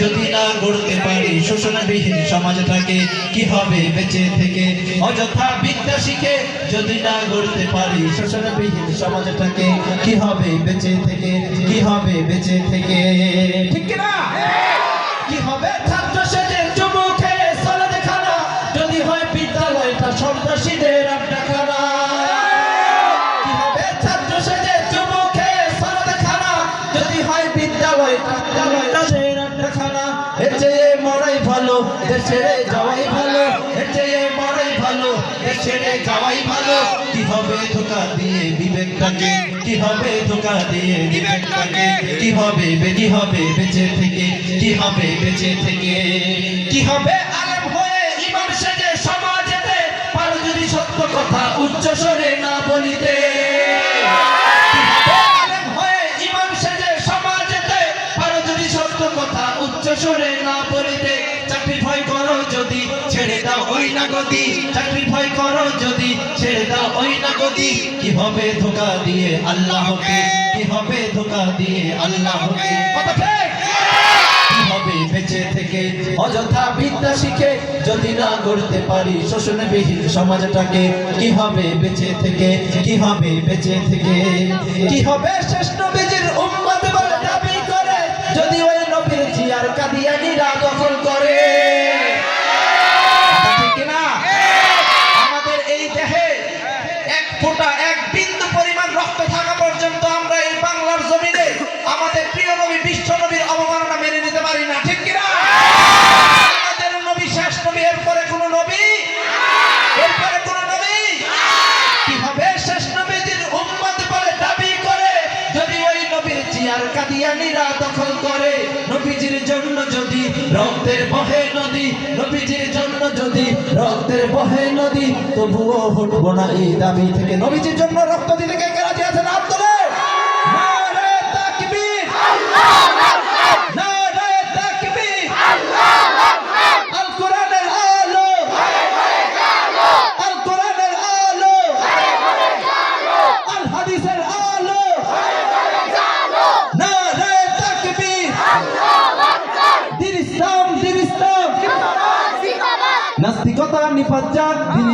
যদি না গড়তে পারি, শোষণবিহীন সমাজটাকে কি হবে বেঁচে থেকে? অযথা বিদ্যা শিখে যদি না গড়তে পারি, শোষণবিহীন সমাজটাকে কি হবে বেঁচে থেকে? কি হবে বেঁচে থেকে? ঠিক না কি হবে? ছাত্র সেজে চুমু খেয়ে সলাদ খানা। যদি হয় বিদ্যালয়টা সন্ত্রাসীদের দেশ ছেড়ে যাওয়াই ভালো এর ভালো ছেড়ে যাওয়াই ভালো। কি হবে ধোকা দিয়ে বিবেকটাকে? কি হবে ধোকা দিয়ে বিবেকটাকে? কি হবে বে- কি হবে বেঁচে থেকে? কি হবে বেঁচে থেকে? কি হবে যদি সত্য কথা উচ্চ স্বরে না বলিতে। চাকরি ভয় করো যদি ছেড়ে দাও ওই না গতি চাকরি ভয় করো যদি ছেড়ে দাও ওই না গতি কি হবে ধোকা দিয়ে আল্লাহকে কি হবে ধোকা দিয়ে আল্লাহকে। বেঁচে থেকে অযথা বিদ্যা শিখে যদি না গড়তে পারি শোষণবিহীন সমাজটাকে কি হবে বেঁচে থেকে কি হবে বেঁচে থেকে? কি হবে শেষ নবীজির উম্মত বলে দাবি করে? যদি ওই নবীর জিয়ার কাদিয়ানিরা কাদিয়ানিরা দখল করে, নবীজির জন্য যদি রক্তের বহে নদী, নবীজির জন্য যদি রক্তের বহে নদী, তবুও হটবো না এই দাবি থেকে। নবীজির জন্য রক্ত দিতে নাস্তিকতা নিপাত যাক দিন